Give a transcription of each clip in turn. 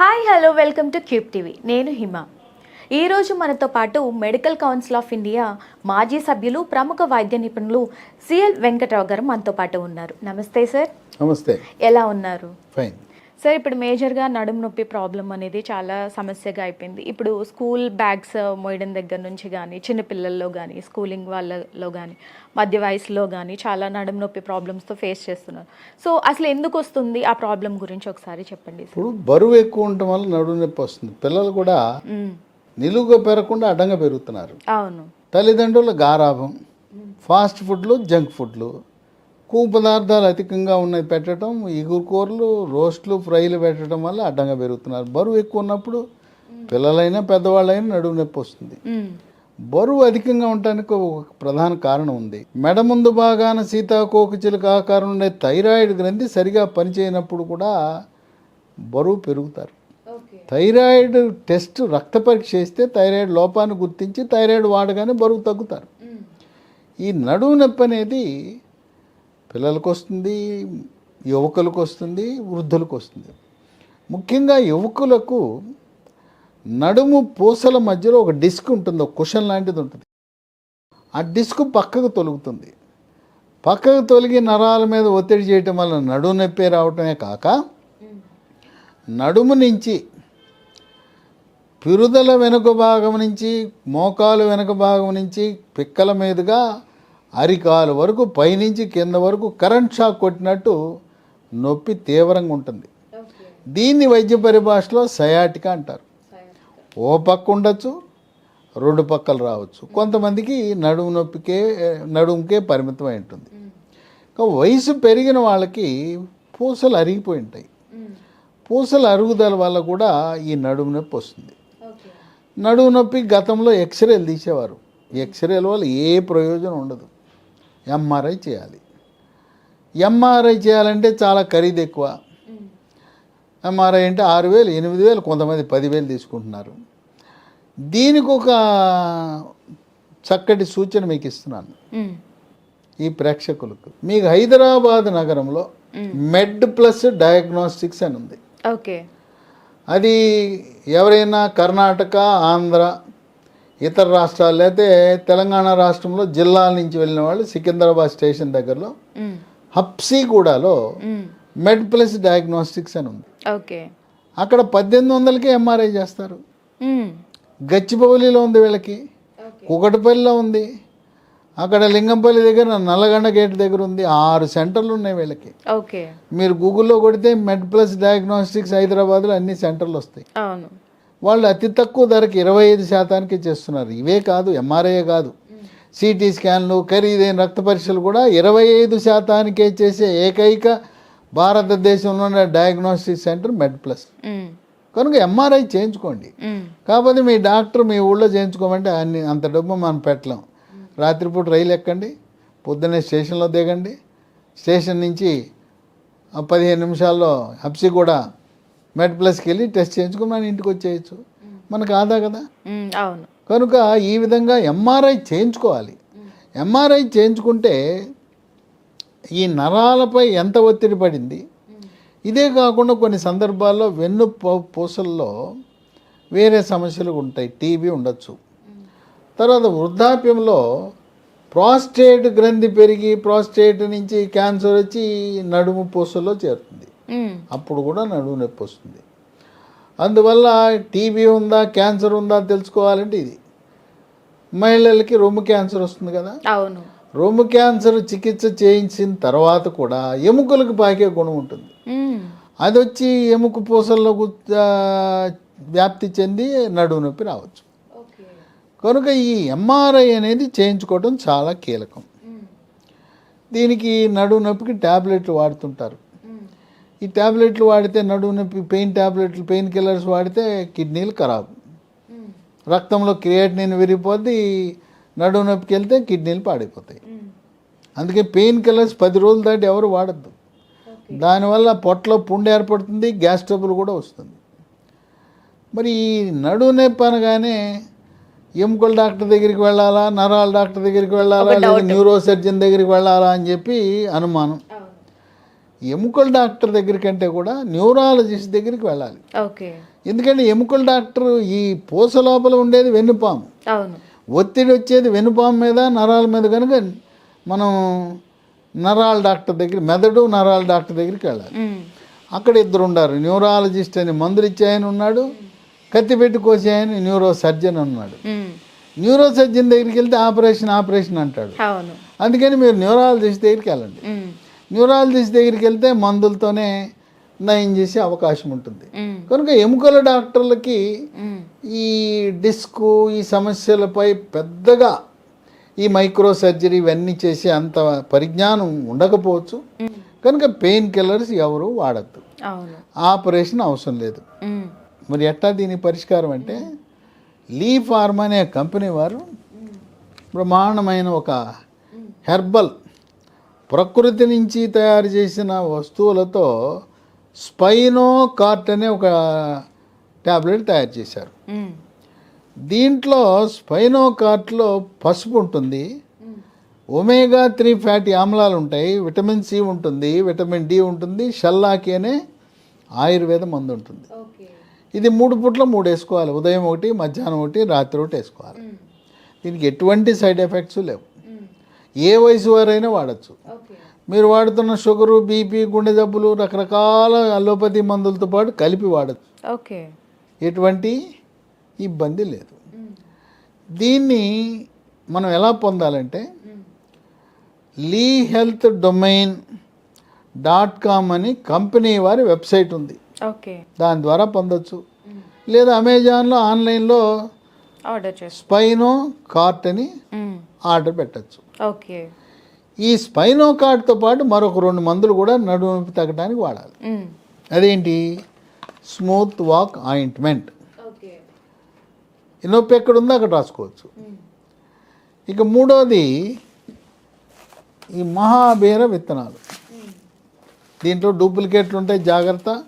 Hi hello welcome to Cube TV నేను హిమ. ఈరోజు మనతో పాటు మెడికల్ కౌన్సిల్ ఆఫ్ ఇండియా మాజీ సభ్యులు ప్రముఖ వైద్య నిపుణులు సిఎల్ వెంకట్రావు గారు మనతో పాటు ఉన్నారు. నమస్తే సార్ నమస్తే. ఎలా ఉన్నారు? ఫైన్ సార్ ఇప్పుడు మేజర్గా నడుము నొప్పి ప్రాబ్లం అనేది చాలా సమస్యగా అయిపోయింది. ఇప్పుడు స్కూల్ బ్యాగ్స్ మోయడం దగ్గర నుంచి కానీ చిన్నపిల్లల్లో కానీ స్కూలింగ్ వాళ్ళలో కానీ మధ్య వయసులో కానీ చాలా నడుము నొప్పి ప్రాబ్లమ్స్తో ఫేస్ చేస్తున్నారు. సో అసలు ఎందుకు వస్తుంది ఆ ప్రాబ్లం గురించి ఒకసారి చెప్పండి ఇప్పుడు బరువు ఎక్కువ ఉండటం వల్ల నడుము నొప్పి వస్తుంది. పిల్లలు కూడా మ్మ్. నిలువుగా పెరగకుండా అడ్డంగా పెరుగుతున్నారు. అవును. తల్లిదండ్రుల గారాభం ఫాస్ట్ ఫుడ్లు జంక్ ఫుడ్లు కొవ్వు పదార్థాలు అధికంగా ఉన్నది పెట్టడం ఇగురు కూరలు రోస్ట్లు ఫ్రైలు పెట్టడం వల్ల అడ్డంగా పెరుగుతున్నారు. బరువు ఎక్కువ ఉన్నప్పుడు పిల్లలైనా పెద్దవాళ్ళైనా నడుము నొప్పి వస్తుంది. బరువు అధికంగా ఉండటానికి ఒక ప్రధాన కారణం ఉంది. మెడ ముందు భాగాన సీతాకోకచిలుక ఆకారం ఉండే థైరాయిడ్ గ్రంథి సరిగా పనిచేయనప్పుడు కూడా బరువు పెరుగుతారు. థైరాయిడ్ టెస్ట్ రక్త పరీక్ష చేస్తే థైరాయిడ్ లోపాన్ని గుర్తించి థైరాయిడ్ వాడగానే బరువు తగ్గుతారు. ఈ నడుము నొప్పి అనేది పిల్లలకు వస్తుంది యువకులకు వస్తుంది వృద్ధులకు వస్తుంది ముఖ్యంగా యువకులకు నడుము పూసల మధ్యలో ఒక డిస్క్ ఉంటుంది ఒక కుషన్ లాంటిది ఉంటుంది. ఆ డిస్క్ పక్కకు తొలుగుతుంది. పక్కకు తొలగి నరాల మీద ఒత్తిడి చేయటం వల్ల నడుము నొప్పి రావటమే కాక నడుము నుంచి పిరుదల వెనుక భాగం నుంచి మోకాలు వెనుక భాగం నుంచి పిక్కల మీదుగా అరికాలు వరకు పైనుంచి కింద వరకు కరెంట్ షాక్ కొట్టినట్టు నొప్పి తీవ్రంగా ఉంటుంది. దీన్ని వైద్య పరిభాషలో సయాటికా అంటారు. ఓ పక్క ఉండొచ్చు రెండు పక్కలు రావచ్చు. కొంతమందికి నడుము నొప్పికే నడుముకే పరిమితమై ఉంటుంది. ఇంకా వయసు పెరిగిన వాళ్ళకి పూసలు అరిగిపోయి ఉంటాయి. పూసల అరుగుదల వల్ల కూడా ఈ నడుము నొప్పి వస్తుంది. నడుము నొప్పి గతంలో ఎక్స్రేలు తీసేవారు. ఎక్స్రేల వల్ల ఏ ప్రయోజనం ఉండదు. ఎంఆర్ఐ చేయాలి. ఎంఆర్ఐ చేయాలంటే చాలా ఖరీదు ఎక్కువ. ఎంఆర్ఐ అంటే ఆరు వేలు ఎనిమిది వేలు కొంతమంది పదివేలు తీసుకుంటున్నారు. దీనికి ఒక చక్కటి సూచన మీకు ఇస్తున్నాను. ఈ ప్రేక్షకులకు. మీకు హైదరాబాద్ నగరంలో మెడ్ ప్లస్ డయాగ్నోస్టిక్స్ అని ఉంది. ఓకే. అది ఎవరైనా కర్ణాటక ఆంధ్ర ఇతర రాష్ట్రాలు లేకపోతే తెలంగాణ రాష్ట్రంలో జిల్లాల నుంచి వెళ్ళిన వాళ్ళు సికింద్రాబాద్ స్టేషన్ దగ్గరలో. హప్సీగూడలో. మెడ్ ప్లస్ డయాగ్నోస్టిక్స్ అని ఉంది. ఓకే. అక్కడ పద్దెనిమిది వందలకి ఎంఆర్ఐ చేస్తారు. గచ్చిబౌలిలో ఉంది వీళ్ళకి. కుకటపల్లిలో ఉంది. అక్కడ లింగంపల్లి దగ్గర నల్లగండ గేట్ దగ్గర ఉంది. ఆరు సెంటర్లు ఉన్నాయి వీళ్ళకి. ఓకే. మీరు గూగుల్లో కొడితే మెడ్ ప్లస్ డయాగ్నోస్టిక్స్ హైదరాబాద్లో అన్ని సెంటర్లు వస్తాయి. అవును. వాళ్ళు అతి తక్కువ ధరకి ఇరవై ఐదు శాతానికి చేస్తున్నారు. ఇవే కాదు ఎంఆర్ఐ కాదు. సిటీ స్కాన్లు ఖరీదైన రక్త పరీక్షలు కూడా ఇరవై ఐదు శాతానికే చేసే ఏకైక భారతదేశంలో ఉన్న డయాగ్నోస్టిక్ సెంటర్ మెడ్ ప్లస్. కనుక ఎంఆర్ఐ చేయించుకోండి. కాకపోతే మీ డాక్టర్ మీ ఊళ్ళో చేయించుకోమంటే అన్ని అంత డబ్బు మనం పెట్టలేం. రాత్రిపూట రైలు ఎక్కండి పొద్దున్నే స్టేషన్లో దిగండి. స్టేషన్ నుంచి పదిహేను నిమిషాల్లో హప్సి కూడా మెడ్ ప్లస్కి వెళ్ళి టెస్ట్ చేయించుకుని మన ఇంటికి వచ్చేయచ్చు. మనకు ఆదా కదా. అవును. కనుక ఈ విధంగా ఎంఆర్ఐ చేయించుకోవాలి. ఎంఆర్ఐ చేయించుకుంటే ఈ నరాలపై ఎంత ఒత్తిడి పడింది? ఇదే కాకుండా కొన్ని సందర్భాల్లో వెన్ను పూసల్లో వేరే సమస్యలు ఉంటాయి. టీబీ ఉండొచ్చు. తర్వాత వృద్ధాప్యంలో ప్రాస్టేట్ గ్రంథి పెరిగి ప్రాస్టేట్ నుంచి క్యాన్సర్ వచ్చి నడుము పూసల్లో చేరుతుంది. అప్పుడు కూడా నడుము నొప్పి వస్తుంది. అందువల్ల టీబీ ఉందా క్యాన్సర్ ఉందా తెలుసుకోవాలంటే ఇది. మహిళలకి రొమ్ము క్యాన్సర్ వస్తుంది కదా. అవును. రొమ్ము క్యాన్సర్ చికిత్స చేయించిన తర్వాత కూడా ఎముకలకు పాకే గుణం ఉంటుంది. అది వచ్చి ఎముక పూసల్లో వ్యాప్తి చెంది నడుము నొప్పి రావచ్చు. కనుక ఈ ఎంఆర్ఐ అనేది చేయించుకోవడం చాలా కీలకం. దీనికి నడుము నొప్పికి ట్యాబ్లెట్లు వాడుతుంటారు. ఈ ట్యాబ్లెట్లు వాడితే నడుము నొప్పి పెయిన్ ట్యాబ్లెట్లు పెయిన్ కిల్లర్స్ వాడితే కిడ్నీలు ఖరాబ్. రక్తంలో క్రియేటినిన్ విరిగిపోద్ది నడుము నొప్పికి వెళ్తే కిడ్నీలు పాడైపోతాయి. అందుకే పెయిన్ కిల్లర్స్ పది రోజులు దాటి ఎవరు వాడద్దు. దానివల్ల పొట్టలో పుండు ఏర్పడుతుంది గ్యాస్ ట్రబుల్ కూడా వస్తుంది. మరి ఈ నడుము నొప్పి అనగానే ఎముకల డాక్టర్ దగ్గరికి వెళ్ళాలా నరాల డాక్టర్ దగ్గరికి వెళ్ళాలా లేదా న్యూరో సర్జన్ దగ్గరికి వెళ్ళాలా అని చెప్పి అనుమానం. ఎముకల డాక్టర్ దగ్గరికి అంటే కూడా న్యూరాలజిస్ట్ దగ్గరికి వెళ్ళాలి. ఎందుకంటే ఎముకల డాక్టర్ ఈ పూస లోపల ఉండేది వెన్నుపాము. ఒత్తిడి వచ్చేది వెనుపాము మీద నరాల మీద కనుక మనం నరాల డాక్టర్ దగ్గర మెదడు నరాల డాక్టర్ దగ్గరికి వెళ్ళాలి. అక్కడ ఇద్దరు ఉండారు. న్యూరాలజిస్ట్ అని మందులు ఇచ్చే ఆయన ఉన్నాడు. కత్తి పెట్టి కోసే ఆయన న్యూరో సర్జన్ ఉన్నాడు. న్యూరో సర్జన్ దగ్గరికి వెళ్తే ఆపరేషన్ ఆపరేషన్ అంటాడు. అందుకని మీరు న్యూరాలజిస్ట్ దగ్గరికి వెళ్ళండి. న్యూరాలజిస్ట్ దగ్గరికి వెళ్తే మందులతోనే నయం చేసే అవకాశం ఉంటుంది. కనుక ఎముకల డాక్టర్లకి. ఈ డిస్క్ ఈ సమస్యలపై పెద్దగా ఈ మైక్రో సర్జరీ ఇవన్నీ చేసే అంత పరిజ్ఞానం ఉండకపోవచ్చు. కనుక పెయిన్ కిల్లర్స్ ఎవరు వాడద్దు ఆపరేషన్ అవసరం లేదు. మరి ఎట్టా దీని పరిష్కారం అంటే లీ ఫార్మ్ అనే కంపెనీ వారు బ్రహ్మాండమైన ఒక హెర్బల్ ప్రకృతి నుంచి తయారు చేసిన వస్తువులతో స్పైనో కార్ట్ అనే ఒక ట్యాబ్లెట్ తయారు చేశారు. దీంట్లో స్పైనో కార్ట్లో పసుపు ఉంటుంది. ఒమేగా త్రీ ఫ్యాటీ ఆమ్లాలు ఉంటాయి. విటమిన్ సి ఉంటుంది విటమిన్ డి ఉంటుంది షల్లాకి అనే ఆయుర్వేద మందు ఉంటుంది. ఇది మూడు పూట్ల మూడు వేసుకోవాలి. ఉదయం ఒకటి మధ్యాహ్నం ఒకటి రాత్రి ఒకటి వేసుకోవాలి. దీనికి ఎటువంటి సైడ్ ఎఫెక్ట్స్ లేవు. ఏ వయసు వారైనా వాడచ్చు. మీరు వాడుతున్న షుగరు బీపీ గుండె జబ్బులు రకరకాల అలోపతి మందులతో పాటు కలిపి వాడచ్చు. ఓకే. ఎటువంటి ఇబ్బంది లేదు. దీన్ని మనం ఎలా పొందాలంటే. Lee health domain dot com అని కంపెనీ వారి వెబ్సైట్ ఉంది. ఓకే. దాని ద్వారా పొందొచ్చు. లేదా అమెజాన్లో ఆన్లైన్లో ఆర్డర్ చేసు స్పైనో కార్ట్ అని. ఆర్డర్ పెట్టచ్చు. ఓకే. ఈ స్పైనో కార్ట్తో పాటు మరొక రెండు మందులు కూడా నడుము నొప్పి తగ్గడానికి వాడాలి. అదేంటి? Smooth walk ointment. నొప్పి ఎక్కడ ఉందో అక్కడ రాసుకోవచ్చు. ఇక మూడోది ఈ మహాబీర విత్తనాలు. దీంట్లో డూప్లికేట్లు ఉంటాయి జాగ్రత్త.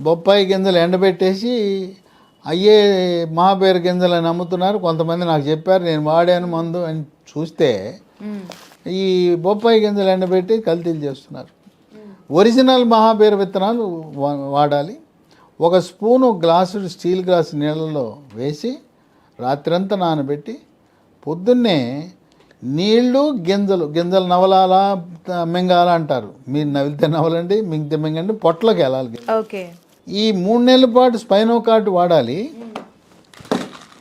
బొప్పాయి గింజలు ఎండబెట్టేసి అయ్యే మహాబీర గింజలు అని అమ్ముతున్నారు కొంతమంది నాకు చెప్పారు నేను వాడాను మందు అని చూస్తే. ఈ బొప్పాయి గింజలు ఎండబెట్టి కల్తీలు చేస్తున్నారు. ఒరిజినల్ మహాబీర విత్తనాలు వా- వాడాలి ఒక స్పూను గ్లాసు స్టీల్ గ్లాసు నీళ్ళలో వేసి రాత్రంతా నానబెట్టి పొద్దున్నే నీళ్ళు గింజలు గింజలు నవలాలా మింగాల అంటారు మీరు నవిలితే నవలండి మింగితే మింగండి పొట్లకి వెళ్ళాలి. ఓకే ఈ మూడు నెలల పాటు స్పైనో కార్డు వాడాలి.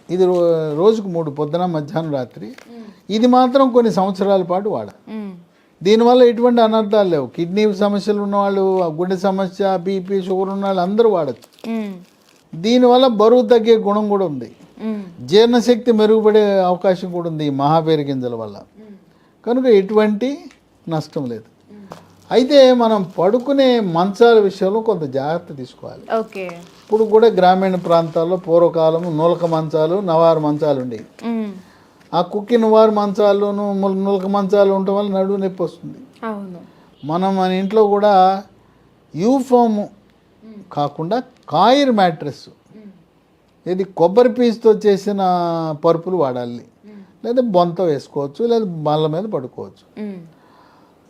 ఇది రో- రోజుకు మూడు పొద్దున మధ్యాహ్నం రాత్రి. ఇది మాత్రం కొన్ని సంవత్సరాల పాటు వాడాలి. దీనివల్ల ఎటువంటి అనర్థాలు లేవు. కిడ్నీ సమస్యలు ఉన్నవాళ్ళు గుండె సమస్య బీపీ షుగర్ ఉన్న వాళ్ళు అందరూ వాడచ్చు. దీనివల్ల బరువు తగ్గే గుణం కూడా ఉంది. జీర్ణశక్తి మెరుగుపడే అవకాశం కూడా ఉంది ఈ మహాబేరు గింజల వల్ల. కనుక ఎటువంటి నష్టం లేదు. అయితే మనం పడుకునే మంచాల విషయంలో కొంత జాగ్రత్త తీసుకోవాలి. ఓకే. ఇప్పుడు కూడా గ్రామీణ ప్రాంతాల్లో పూర్వకాలం నూలక మంచాలు నవారు మంచాలు ఉండేవి. ఆ కుక్కి నువారు మంచాల్లోనూ ముల- నులక మంచాలు ఉండటం వల్ల నడువు నొప్పి వస్తుంది. మనం మన ఇంట్లో కూడా యూఫోమ్ కాకుండా కాయిర్ మ్యాట్రెస్ ఇది కొబ్బరి పీచుతో చేసిన పరుపులు వాడాలి. లేదా బొంత వేసుకోవచ్చు లేదా బల్ల మీద పడుకోవచ్చు.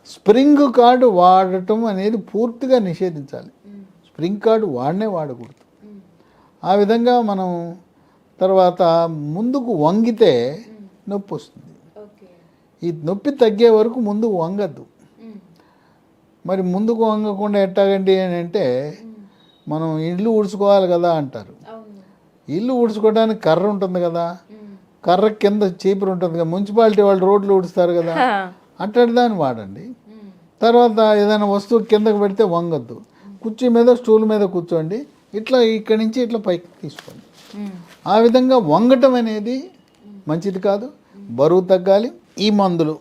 స్ప్రింగ్ కార్డు వాడటం అనేది పూర్తిగా నిషేధించాలి. స్ప్రింగ్ కార్డు వాడనే వాడకూడదు. ఆ విధంగా మనం తర్వాత ముందుకు వంగితే నొప్పి వస్తుంది. ఈ నొప్పి తగ్గే వరకు ముందుకు వంగద్దు. మరి ముందుకు వంగకుండా ఎట్టాగండి అని అంటే మనం ఇల్లు ఊడ్చుకోవాలి కదా అంటారు. ఇల్లు ఊడ్చుకోవడానికి కర్ర ఉంటుంది కదా. కర్ర కింద చీపురు ఉంటుంది కదా. మున్సిపాలిటీ వాళ్ళు రోడ్లు ఊడుస్తారు కదా. అట్టడి దాన్ని వాడండి. తర్వాత ఏదైనా వస్తువు కిందకు పెడితే వంగద్దు. కుర్చీ మీద స్టూల్ మీద కూర్చోండి. ఇట్లా ఇక్కడి నుంచి ఇట్లా పైకి తీసుకోండి. ఆ విధంగా వంగటం అనేది మంచిది కాదు. బరువు తగ్గాలి. ఈ మందులు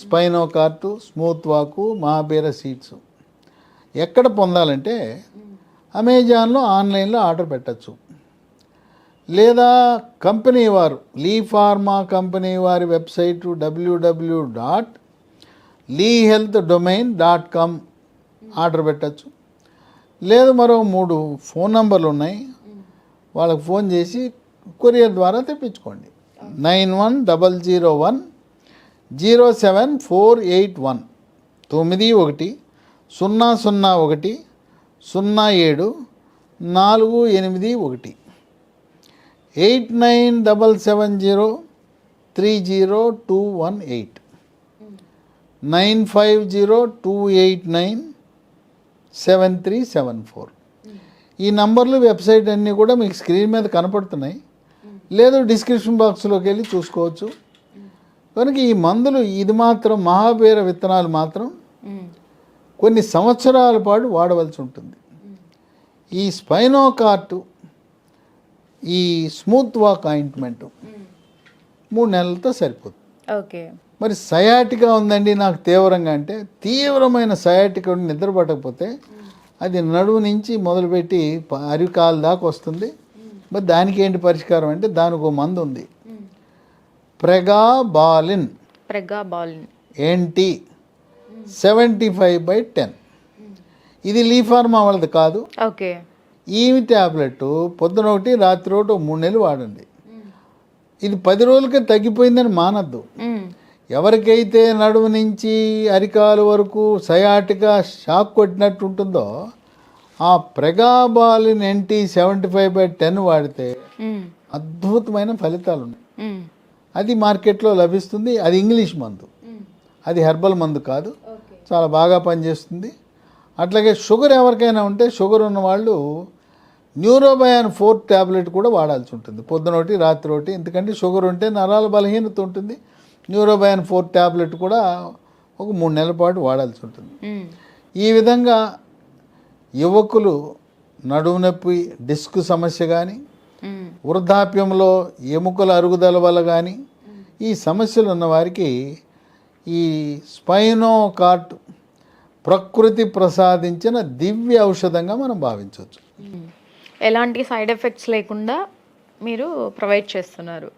స్పైనో కార్టు స్మూత్ వాకు మహాబీర సీట్స్ ఎక్కడ పొందాలంటే అమెజాన్లో ఆన్లైన్లో ఆర్డర్ పెట్టచ్చు. లేదా కంపెనీ వారు లీ ఫార్మా కంపెనీ వారి website WWW dot Lee health domain dot com order పెట్టచ్చు. లేదు మరో మూడు ఫోన్ నంబర్లు ఉన్నాయి. వాళ్ళకి ఫోన్ చేసి కొరియర్ ద్వారా తెప్పించుకోండి. Nine one double zero one zero seven four eight one తొమ్మిది ఒకటి సున్నా సున్నా ఒకటి సున్నా ఏడు నాలుగు ఎనిమిది ఒకటి. Eight nine double seven zero three zero two one eight. Nine five zero two eight nine seven three seven four. ఈ నంబర్లు వెబ్సైట్ అన్నీ కూడా మీకు స్క్రీన్ మీద కనపడుతున్నాయి. లేదు డిస్క్రిప్షన్ బాక్స్లోకి వెళ్ళి చూసుకోవచ్చు. కనుక ఈ మందులు ఇది మాత్రం మహాబీర విత్తనాలు మాత్రం కొన్ని సంవత్సరాల పాటు వాడవలసి ఉంటుంది. ఈ స్పైనోకార్టు ఈ స్మూత్ వాక్ ఆయింట్మెంట్ మూడు నెలలతో సరిపోతుంది. ఓకే. మరి సయాటిగా ఉందండి నాకు తీవ్రంగా అంటే తీవ్రమైన సయాటిక నిద్ర పట్టకపోతే అది నడుము నుంచి మొదలుపెట్టి అరికాల దాకా వస్తుంది. మరి దానికి ఏంటి పరిష్కారం అంటే దానికి ఒక మందు ఉంది. Pregabalin. Pregabal NT seventy five by ten. ఇది లీఫార్మా వాళ్ళది కాదు. ఓకే. ఈవి ట్యాబ్లెట్ పొద్దున ఒకటి రాత్రి ఒకటి ఒక మూడు నెలలు వాడండి. ఇది పది రోజులకే తగ్గిపోయిందని మానద్దు. ఎవరికైతే నడుము నుంచి అరికాలు వరకు సయాటిగా షాక్ కొట్టినట్టు ఉంటుందో ఆ pregabalin NT seventy five by ten వాడితే. అద్భుతమైన ఫలితాలు ఉన్నాయి. అది మార్కెట్లో లభిస్తుంది. అది ఇంగ్లీష్ మందు. అది హెర్బల్ మందు కాదు. చాలా బాగా పనిచేస్తుంది. అట్లాగే షుగర్ ఎవరికైనా ఉంటే షుగర్ ఉన్న వాళ్ళు న్యూరోబయాన్ ఫోర్ ట్యాబ్లెట్ కూడా వాడాల్సి ఉంటుంది. పొద్దున ఒకటి రాత్రి ఒకటి. ఎందుకంటే షుగర్ ఉంటే నరాల బలహీనత ఉంటుంది. న్యూరోబయాన్ ఫోర్ ట్యాబ్లెట్ కూడా ఒక మూడు నెలల పాటు వాడాల్సి ఉంటుంది. ఈ విధంగా యువకులు నడుము నొప్పి డిస్క్ సమస్య కానీ. వృద్ధాప్యంలో ఎముకల అరుగుదల వల్ల కానీ ఈ సమస్యలు ఉన్న వారికి ఈ స్పైనో కార్ట్ ప్రకృతి ప్రసాదించిన దివ్య ఔషధంగా మనం భావించవచ్చు. ఎలాంటి సైడ్ ఎఫెక్ట్స్ లేకుండా మీరు ప్రొవైడ్ చేస్తున్నారు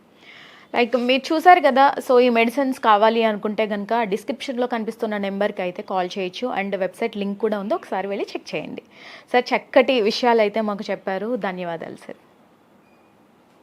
లైక్ మీరు చూసారు కదా సో ఈ మెడిసిన్స్ కావాలి అనుకుంటే కనుక డిస్క్రిప్షన్లో కనిపిస్తున్న నెంబర్కి అయితే కాల్ చేయొచ్చు. అండ్ వెబ్సైట్ లింక్ కూడా ఉంది. ఒకసారి వెళ్ళి చెక్ చేయండి. సార్ చక్కటి విషయాలు అయితే మాకు చెప్పారు. ధన్యవాదాలు సార్